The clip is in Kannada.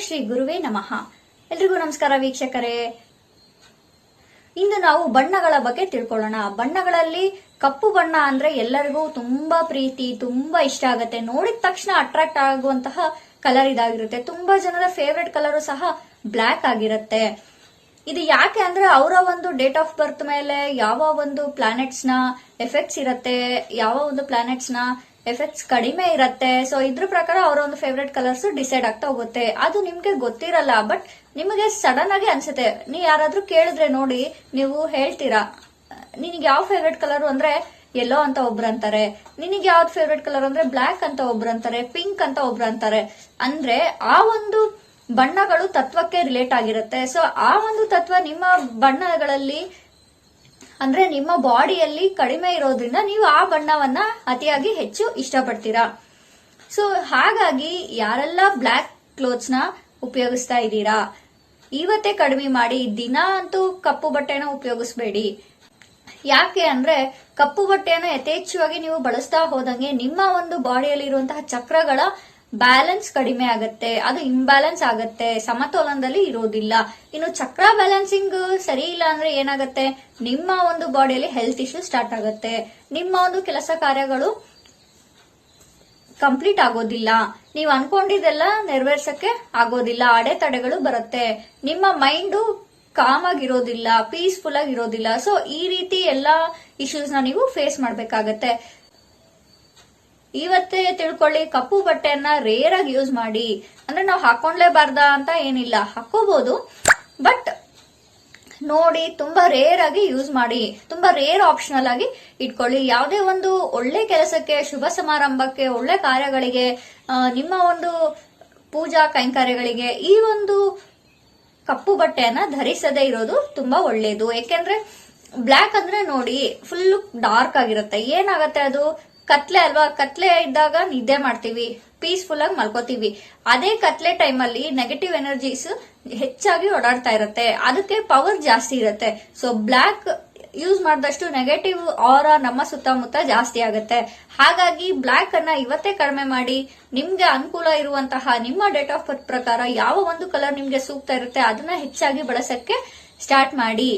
ಶ್ರೀ ಗುರುವೇ ನಮಃ. ಎಲ್ರಿಗೂ ನಮಸ್ಕಾರ ವೀಕ್ಷಕರೇ. ಇಂದು ನಾವು ಬಣ್ಣಗಳ ಬಗ್ಗೆ ತಿಳ್ಕೊಳ್ಳೋಣ. ಬಣ್ಣಗಳಲ್ಲಿ ಕಪ್ಪು ಬಣ್ಣ ಅಂದ್ರೆ ಎಲ್ಲರಿಗೂ ತುಂಬಾ ಪ್ರೀತಿ, ತುಂಬಾ ಇಷ್ಟ ಆಗುತ್ತೆ. ನೋಡಿದ ತಕ್ಷಣ ಅಟ್ರಾಕ್ಟ್ ಆಗುವಂತಹ ಕಲರ್ ಇದಾಗಿರುತ್ತೆ. ತುಂಬಾ ಜನರ ಫೇವ್ರೆಟ್ ಕಲರು ಸಹ ಬ್ಲ್ಯಾಕ್ ಆಗಿರುತ್ತೆ. ಇದು ಯಾಕೆ ಅಂದ್ರೆ ಅವರ ಒಂದು ಡೇಟ್ ಆಫ್ ಬರ್ತ್ ಮೇಲೆ ಯಾವ ಒಂದು ಪ್ಲಾನೆಟ್ಸ್ನ ಎಫೆಕ್ಟ್ಸ್ ಇರತ್ತೆ, ಯಾವ ಒಂದು ಪ್ಲಾನೆಟ್ಸ್ನ ಎಫೆಕ್ಟ್ಸ್ ಕಡಿಮೆ ಇರತ್ತೆ. ಸೊ ಇದ್ರ ಪ್ರಕಾರ ಅವರ ಒಂದು ಫೇವ್ರೆಟ್ ಕಲರ್ಸ್ ಡಿಸೈಡ್ ಆಗ್ತಾ ಹೋಗುತ್ತೆ. ಅದು ನಿಮ್ಗೆ ಗೊತ್ತಿರಲ್ಲ ಬಟ್ ನಿಮಗೆ ಸಡನ್ ಆಗಿ ಅನ್ಸುತ್ತೆ. ನೀ ಯಾರಾದ್ರೂ ಕೇಳಿದ್ರೆ ನೋಡಿ, ನೀವು ಹೇಳ್ತೀರಾ, ನಿನಗೆ ಯಾವ ಫೇವ್ರೆಟ್ ಕಲರ್ ಅಂದ್ರೆ ಎಲ್ಲೋ ಅಂತ ಒಬ್ರು ಅಂತಾರೆ, ನಿನಗೆ ಯಾವ್ದು ಫೇವ್ರೆಟ್ ಕಲರ್ ಅಂದ್ರೆ ಬ್ಲ್ಯಾಕ್ ಅಂತ ಒಬ್ರು ಅಂತಾರೆ ಪಿಂಕ್ ಅಂತ ಒಬ್ರು ಅಂತಾರೆ. ಅಂದ್ರೆ ಆ ಒಂದು ಬಣ್ಣಗಳು ತತ್ವಕ್ಕೆ ರಿಲೇಟ್ ಆಗಿರುತ್ತೆ. ಸೊ ಆ ಒಂದು ತತ್ವ ನಿಮ್ಮ ಬಣ್ಣಗಳಲ್ಲಿ ಅಂದ್ರೆ ನಿಮ್ಮ ಬಾಡಿಯಲ್ಲಿ ಕಡಿಮೆ ಇರೋದ್ರಿಂದ ನೀವು ಆ ಬಣ್ಣವನ್ನ ಅತಿಯಾಗಿ ಹೆಚ್ಚು ಇಷ್ಟಪಡ್ತೀರಾ. ಸೊ ಹಾಗಾಗಿ ಯಾರೆಲ್ಲ ಬ್ಲ್ಯಾಕ್ ಕ್ಲೋತ್ಸ್ನ ಉಪಯೋಗಿಸ್ತಾ ಇದ್ದೀರಾ? ಇವತ್ತೇ ಕಡಿಮೆ ಮಾಡಿ, ದಿನ ಅಂತೂ ಕಪ್ಪು ಬಟ್ಟೆನ ಉಪಯೋಗಿಸ್ಬೇಡಿ. ಯಾಕೆ ಅಂದ್ರೆ ಕಪ್ಪು ಬಟ್ಟೆಯನ್ನು ಯಥೇಚ್ಛವಾಗಿ ನೀವು ಬಳಸ್ತಾ ಹೋದಂಗೆ ನಿಮ್ಮ ಒಂದು ಬಾಡಿಯಲ್ಲಿ ಇರುವಂತಹ ಚಕ್ರಗಳ ಬ್ಯಾಲೆನ್ಸ್ ಕಡಿಮೆ ಆಗತ್ತೆ, ಅದು ಇಂಬ್ಯಾಲೆನ್ಸ್ ಆಗುತ್ತೆ, ಸಮತೋಲನದಲ್ಲಿ ಇರೋದಿಲ್ಲ. ಇನ್ನು ಚಕ್ರ ಬ್ಯಾಲೆನ್ಸಿಂಗ್ ಸರಿ ಇಲ್ಲ ಅಂದ್ರೆ ಏನಾಗುತ್ತೆ? ನಿಮ್ಮ ಒಂದು ಬಾಡಿಯಲ್ಲಿ ಹೆಲ್ತ್ ಇಶ್ಯೂ ಸ್ಟಾರ್ಟ್ ಆಗುತ್ತೆ. ನಿಮ್ಮ ಒಂದು ಕೆಲಸ ಕಾರ್ಯಗಳು ಕಂಪ್ಲೀಟ್ ಆಗೋದಿಲ್ಲ. ನೀವು ಅನ್ಕೊಂಡಿದ್ದೆಲ್ಲ ನೆರವೇರ್ಸಕ್ಕೆ ಆಗೋದಿಲ್ಲ, ಅಡೆತಡೆಗಳು ಬರುತ್ತೆ. ನಿಮ್ಮ ಮೈಂಡು ಕಾಮ್ ಆಗಿರೋದಿಲ್ಲ ಪೀಸ್ಫುಲ್ ಆಗಿರೋದಿಲ್ಲ. ಸೊ ಈ ರೀತಿ ಎಲ್ಲಾ ಇಶ್ಯೂಸ್ನ ನೀವು ಫೇಸ್ ಮಾಡ್ಬೇಕಾಗತ್ತೆ. ಇವತ್ತೇ ತಿಳ್ಕೊಳ್ಳಿ, ಕಪ್ಪು ಬಟ್ಟೆಯನ್ನ ರೇರ್ ಆಗಿ ಯೂಸ್ ಮಾಡಿ, ಅಂದ್ರೆ ನಾವು ಹಾಕೊಂಡ್ಲೇಬಾರ್ದ ಅಂತ ಏನಿಲ್ಲ ಹಾಕೋಬಹುದು ಬಟ್ ನೋಡಿ, ತುಂಬಾ ರೇರ್ ಆಗಿ ಯೂಸ್ ಮಾಡಿ, ತುಂಬಾ ರೇರ್ ಆಪ್ಷನಲ್ ಆಗಿ ಇಟ್ಕೊಳ್ಳಿ. ಯಾವುದೇ ಒಂದು ಒಳ್ಳೆ ಕೆಲಸಕ್ಕೆ, ಶುಭ ಸಮಾರಂಭಕ್ಕೆ, ಒಳ್ಳೆ ಕಾರ್ಯಗಳಿಗೆ ನಿಮ್ಮ ಒಂದು ಪೂಜಾ ಕೈಂಕರ್ಯಗಳಿಗೆ ಈ ಒಂದು ಕಪ್ಪು ಬಟ್ಟೆಯನ್ನ ಧರಿಸದೇ ಇರೋದು ತುಂಬಾ ಒಳ್ಳೇದು. ಯಾಕೆಂದ್ರೆ ಬ್ಲ್ಯಾಕ್ ಅಂದ್ರೆ ನೋಡಿ ಫುಲ್ ಡಾರ್ಕ್ ಆಗಿರುತ್ತೆ. ಏನಾಗತ್ತೆ ಅದು? ಕತ್ಲೆ ಅಲ್ವಾ? ಕತ್ಲೆ ಇದ್ದಾಗ ನಿದ್ದೆ ಮಾಡ್ತೀವಿ. ಪೀಸ್ಫುಲ್ ಆಗಿ ಮಲ್ಕೋತೀವಿ. ಅದೇ ಕತ್ಲೆ ಟೈಮಲ್ಲಿ ನೆಗೆಟಿವ್ ಎನರ್ಜೀಸ್ ಹೆಚ್ಚಾಗಿ ಓಡಾಡ್ತಾ ಇರುತ್ತೆ. ಅದಕ್ಕೆ ಪವರ್ ಜಾಸ್ತಿ ಇರುತ್ತೆ. ಸೊ ಬ್ಲ್ಯಾಕ್ ಯೂಸ್ ಮಾಡಿದಷ್ಟು ನೆಗೆಟಿವ್ ಆರ ನಮ್ಮ ಸುತ್ತಮುತ್ತ ಜಾಸ್ತಿ ಆಗುತ್ತೆ. ಹಾಗಾಗಿ ಬ್ಲ್ಯಾಕ್ ಅನ್ನ ಇವತ್ತೇ ಕಡಿಮೆ ಮಾಡಿ, ನಿಮ್ಗೆ ಅನುಕೂಲ ಇರುವಂತಹ ನಿಮ್ಮ ಡೇಟ್ ಆಫ್ ಬರ್ತ್ ಪ್ರಕಾರ ಯಾವ ಒಂದು ಕಲರ್ ನಿಮ್ಗೆ ಸೂಕ್ತ ಇರುತ್ತೆ, ಅದನ್ನ ಹೆಚ್ಚಾಗಿ ಬಳಸಕ್ಕೆ ಸ್ಟಾರ್ಟ್ ಮಾಡಿ.